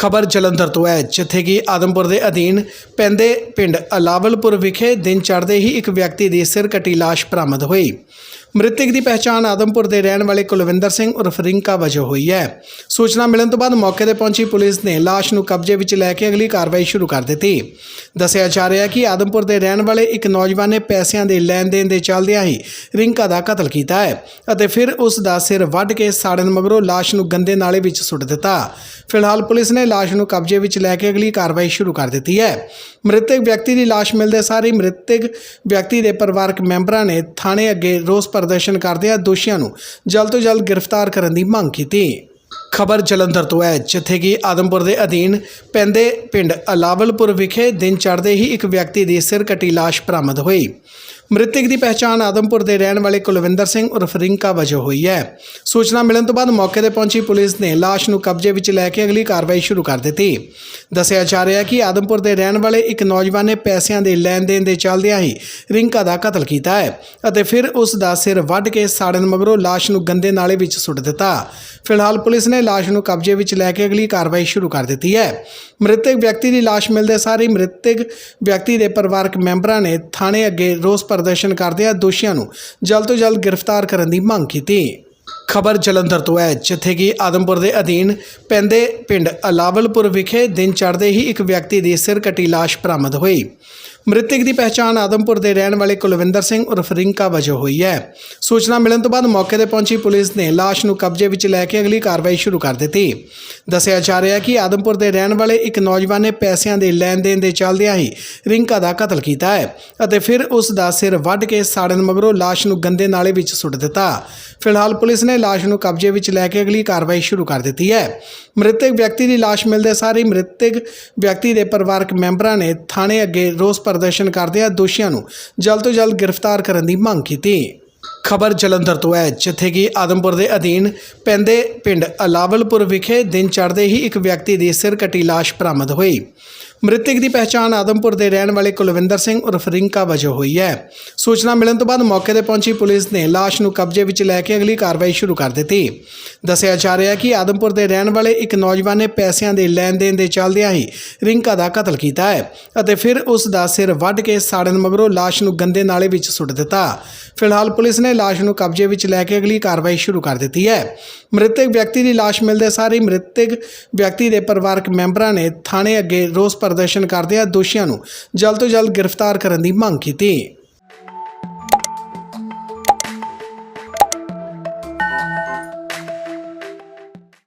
ਖਬਰ ਜਲੰਧਰ ਤੋਂ ਹੈ, ਜਿੱਥੇ ਕਿ ਆਦਮਪੁਰ ਦੇ ਅਧੀਨ ਪੈਂਦੇ ਪਿੰਡ ਅਲਾਵਲਪੁਰ ਵਿਖੇ ਦਿਨ ਚੜ੍ਹਦੇ ਹੀ ਇੱਕ ਵਿਅਕਤੀ ਦੀ ਸਿਰ ਕੱਟੀ ਲਾਸ਼ ਬਰਾਮਦ ਹੋਈ। ਮ੍ਰਿਤਕ ਦੀ ਪਹਿਚਾਣ ਆਦਮਪੁਰ ਦੇ ਰਹਿਣ ਵਾਲੇ ਕੁਲਵਿੰਦਰ ਸਿੰਘ ਉਰਫ ਰਿੰਕਾ ਵਜੋਂ ਹੋਈ ਹੈ। ਸੂਚਨਾ ਮਿਲਣ ਤੋਂ ਬਾਅਦ ਮੌਕੇ ਤੇ ਪਹੁੰਚੀ ਪੁਲਿਸ ਨੇ ਲਾਸ਼ ਨੂੰ ਕਬਜ਼ੇ ਵਿੱਚ ਲੈ ਕੇ ਅਗਲੀ ਕਾਰਵਾਈ ਸ਼ੁਰੂ ਕਰ ਦਿੱਤੀ। ਦੱਸਿਆ ਜਾ ਰਿਹਾ ਹੈ ਕਿ ਆਦਮਪੁਰ ਦੇ ਰਹਿਣ ਵਾਲੇ ਇੱਕ ਨੌਜਵਾਨ ਨੇ ਪੈਸਿਆਂ ਦੇ ਲੈਣ ਦੇਣ ਦੇ ਚੱਲਦਿਆਂ ਹੀ ਰਿੰਕਾ ਦਾ ਕਤਲ ਕੀਤਾ ਹੈ ਅਤੇ ਫਿਰ ਉਸ ਦਾ ਸਿਰ ਵੱਢ ਕੇ ਸਾੜਨ ਮਗਰੋਂ ਲਾਸ਼ ਨੂੰ ਗੰਦੇ ਨਾਲੇ ਵਿੱਚ ਸੁੱਟ ਦਿੱਤਾ। ਫਿਲਹਾਲ ਪੁਲਿਸ ਨੇ ਲਾਸ਼ ਨੂੰ ਕਬਜ਼ੇ ਵਿੱਚ ਲੈ ਕੇ ਅਗਲੀ ਕਾਰਵਾਈ ਸ਼ੁਰੂ ਕਰ ਦਿੱਤੀ ਹੈ। ਮ੍ਰਿਤਕ ਵਿਅਕਤੀ ਦੀ ਲਾਸ਼ ਮਿਲਦੇ ਸਾਰ ਹੀ ਮ੍ਰਿਤਕ ਵਿਅਕਤੀ ਦੇ ਪਰਿਵਾਰਕ ਮੈਂਬਰਾਂ ਨੇ ਥਾਣੇ ਅੱਗੇ ਰੋਸ ਪ੍ਰਦਰਸ਼ਨ ਕਰਦਿਆਂ ਦੋਸ਼ੀਆਂ ਨੂੰ। ਜਲਦ ਤੋਂ ਜਲਦ ਗ੍ਰਿਫਤਾਰ ਕਰਨ ਦੀ ਮੰਗ ਕੀਤੀ। ਖਬਰ ਜਲੰਧਰ ਤੋਂ ਹੈ, ਜਿੱਥੇ ਕਿ ਆਦਮਪੁਰ ਦੇ ਅਧੀਨ ਪੈਂਦੇ ਪਿੰਡ ਅਲਾਵਲਪੁਰ ਵਿਖੇ ਦਿਨ ਚੜ੍ਹਦੇ ਹੀ ਇੱਕ ਵਿਅਕਤੀ ਦੀ ਸਿਰ ਕੱਟੀ ਲਾਸ਼ ਬਰਾਮਦ ਹੋਈ। ਮ੍ਰਿਤਕ ਦੀ ਪਛਾਣ ਆਦਮਪੁਰ ਦੇ ਰਹਿਣ ਵਾਲੇ ਕੁਲਵਿੰਦਰ ਸਿੰਘ ਉਰਫ ਰਿੰਕਾ ਵਜੋਂ ਹੋਈ ਹੈ। ਸੂਚਨਾ ਮਿਲਣ ਤੋਂ ਬਾਅਦ ਮੌਕੇ ਤੇ ਪਹੁੰਚੀ ਪੁਲਿਸ ਨੇ ਲਾਸ਼ ਨੂੰ ਕਬਜ਼ੇ ਵਿੱਚ ਲੈ ਕੇ ਅਗਲੀ ਕਾਰਵਾਈ ਸ਼ੁਰੂ ਕਰ ਦਿੱਤੀ। ਦੱਸਿਆ ਜਾ ਰਿਹਾ ਕਿ ਆਦਮਪੁਰ ਦੇ ਰਹਿਣ ਵਾਲੇ ਇੱਕ ਨੌਜਵਾਨ ਨੇ ਪੈਸਿਆਂ ਦੇ ਲੈਣ ਦੇਣ ਦੇ ਚੱਲਦਿਆਂ ਹੀ ਰਿੰਕਾ ਦਾ ਕਤਲ ਕੀਤਾ ਹੈ ਅਤੇ ਫਿਰ ਉਸ ਦਾ ਸਿਰ ਵੱਢ ਕੇ ਸਾੜਨ ਮਗਰੋਂ ਲਾਸ਼ ਨੂੰ ਗੰਦੇ ਨਾਲੇ ਵਿੱਚ ਸੁੱਟ ਦਿੱਤਾ। ਫਿਲਹਾਲ ਪੁਲਿਸ ਨੇ ਲਾਸ਼ ਨੂੰ ਕਬਜ਼ੇ ਵਿੱਚ ਲੈ ਕੇ ਅਗਲੀ ਕਾਰਵਾਈ ਸ਼ੁਰੂ ਕਰ ਦਿੱਤੀ ਹੈ। ਮ੍ਰਿਤਕ ਵਿਅਕਤੀ ਦੀ ਲਾਸ਼ ਮਿਲਦੇ ਸਾਰ ਹੀ ਮ੍ਰਿਤਕ ਵਿਅਕਤੀ ਦੇ ਪਰਿਵਾਰਕ ਮੈਂਬਰਾਂ ਨੇ ਥਾਣੇ ਅੱਗੇ ਰੋਸ ਪ੍ਰਦਰਸ਼ਨ ਕਰਦਿਆਂ ਦੋਸ਼ੀਆਂ ਨੂੰ। ਜਲਦ ਤੋਂ ਜਲਦ ਗ੍ਰਿਫਤਾਰ ਕਰਨ ਦੀ ਮੰਗ ਕੀਤੀ। ਖਬਰ ਜਲੰਧਰ ਤੋਂ ਹੈ, ਜਿੱਥੇ ਕਿ ਆਦਮਪੁਰ ਦੇ ਅਧੀਨ ਪੈਂਦੇ ਪਿੰਡ ਅਲਾਵਲਪੁਰ ਵਿਖੇ ਦਿਨ ਚੜ੍ਹਦੇ ਹੀ ਇੱਕ ਵਿਅਕਤੀ ਦੀ ਸਿਰ ਕੱਟੀ ਲਾਸ਼ ਬਰਾਮਦ ਹੋਈ। ਮ੍ਰਿਤਕ ਦੀ ਪਹਿਚਾਣ ਆਦਮਪੁਰ ਦੇ ਰਹਿਣ ਵਾਲੇ ਕੁਲਵਿੰਦਰ ਸਿੰਘ ਉਰਫ ਰਿੰਕਾ ਵਜੋਂ ਹੋਈ ਹੈ। ਸੂਚਨਾ ਮਿਲਣ ਤੋਂ ਬਾਅਦ ਮੌਕੇ ਤੇ ਪਹੁੰਚੀ ਪੁਲਿਸ ਨੇ ਲਾਸ਼ ਨੂੰ ਕਬਜ਼ੇ ਵਿੱਚ ਲੈ ਕੇ ਅਗਲੀ ਕਾਰਵਾਈ ਸ਼ੁਰੂ ਕਰ ਦਿੱਤੀ। ਦੱਸਿਆ ਜਾ ਰਿਹਾ ਕਿ ਆਦਮਪੁਰ ਦੇ ਰਹਿਣ ਵਾਲੇ ਇੱਕ ਨੌਜਵਾਨ ਨੇ ਪੈਸਿਆਂ ਦੇ ਲੈਣ ਦੇਣ ਦੇ ਚੱਲਦਿਆਂ ਹੀ ਰਿੰਕਾ ਦਾ ਕਤਲ ਕੀਤਾ ਹੈ ਅਤੇ ਫਿਰ ਉਸ ਦਾ ਸਿਰ ਵੱਢ ਕੇ ਸਾੜਨ ਮਗਰੋਂ ਲਾਸ਼ ਨੂੰ ਗੰਦੇ ਨਾਲੇ ਵਿੱਚ ਸੁੱਟ ਦਿੱਤਾ। ਫਿਲਹਾਲ ਪੁਲਿਸ ਨੇ ਲਾਸ਼ ਨੂੰ ਕਬਜ਼ੇ ਵਿੱਚ ਲੈ ਕੇ ਅਗਲੀ ਕਾਰਵਾਈ ਸ਼ੁਰੂ ਕਰ ਦਿੱਤੀ ਹੈ। ਮ੍ਰਿਤਕ ਵਿਅਕਤੀ ਦੀ ਲਾਸ਼ ਮਿਲਦੇ ਸਾਰ ਹੀ ਮ੍ਰਿਤਕ ਵਿਅਕਤੀ ਦੇ ਪਰਿਵਾਰਕ ਮੈਂਬਰਾਂ ਨੇ ਥਾਣੇ ਅੱਗੇ ਰੋਸ ਪ੍ਰਦਰਸ਼ਨ ਕਰਦਿਆਂ ਦੋਸ਼ੀਆਂ ਨੂੰ। ਜਲਦ ਤੋਂ ਜਲਦ ਗ੍ਰਿਫਤਾਰ ਕਰਨ ਦੀ ਮੰਗ ਕੀਤੀ। ਖਬਰ ਜਲੰਧਰ ਤੋਂ ਹੈ, ਜਿੱਥੇ ਕਿ ਆਦਮਪੁਰ ਦੇ ਅਧੀਨ ਪੈਂਦੇ ਪਿੰਡ ਅਲਾਵਲਪੁਰ ਵਿਖੇ ਦਿਨ ਚੜ੍ਹਦੇ ਹੀ ਇੱਕ ਵਿਅਕਤੀ ਦੀ ਸਿਰ ਕੱਟੀ ਲਾਸ਼ ਬਰਾਮਦ ਹੋਈ। ਮ੍ਰਿਤਕ ਦੀ ਪਛਾਣ ਆਦਮਪੁਰ ਦੇ ਰਹਿਣ ਵਾਲੇ ਕੁਲਵਿੰਦਰ ਸਿੰਘ ਉਰਫ ਰਿੰਕਾ ਵਜੋਂ ਹੋਈ ਹੈ। ਸੂਚਨਾ ਮਿਲਣ ਤੋਂ ਬਾਅਦ ਮੌਕੇ ਤੇ ਪਹੁੰਚੀ ਪੁਲਿਸ ਨੇ ਲਾਸ਼ ਨੂੰ ਕਬਜ਼ੇ ਵਿੱਚ ਲੈ ਕੇ ਅਗਲੀ ਕਾਰਵਾਈ ਸ਼ੁਰੂ ਕਰ ਦਿੱਤੀ। ਦੱਸਿਆ ਜਾ ਰਿਹਾ ਹੈ ਕਿ ਆਦਮਪੁਰ ਦੇ ਰਹਿਣ ਵਾਲੇ ਇੱਕ ਨੌਜਵਾਨ ਨੇ ਪੈਸਿਆਂ ਦੇ ਲੈਣ ਦੇਣ ਦੇ ਚੱਲਦਿਆਂ ਹੀ ਰਿੰਕਾ ਦਾ ਕਤਲ ਕੀਤਾ ਹੈ ਅਤੇ ਫਿਰ ਉਸ ਦਾ ਸਿਰ ਵੱਢ ਕੇ ਸਾੜਨ ਮਗਰੋਂ ਲਾਸ਼ ਨੂੰ ਗੰਦੇ ਨਾਲੇ ਵਿੱਚ ਸੁੱਟ ਦਿੱਤਾ। ਫਿਲਹਾਲ ਪੁਲਿਸ ਨੇ ਲਾਸ਼ ਨੂੰ ਕਬਜ਼ੇ ਵਿੱਚ ਲੈ ਕੇ ਅਗਲੀ ਕਾਰਵਾਈ ਸ਼ੁਰੂ ਕਰ ਦਿੱਤੀ ਹੈ। ਮ੍ਰਿਤਕ ਵਿਅਕਤੀ ਦੀ ਲਾਸ਼ ਮਿਲਦੇ ਸਾਰ ਹੀ ਮ੍ਰਿਤਕ ਵਿਅਕਤੀ ਦੇ ਪਰਿਵਾਰਕ ਮੈਂਬਰਾਂ ਨੇ ਥਾਣੇ ਅੱਗੇ ਰੋਸ ਪ੍ਰਦਰਸ਼ਨ ਕਰਦਿਆਂ ਦੋਸ਼ੀਆਂ ਨੂੰ ਜਲਦ ਤੋਂ ਜਲਦ ਗ੍ਰਿਫਤਾਰ ਕਰਨ ਦੀ ਮੰਗ ਕੀਤੀ।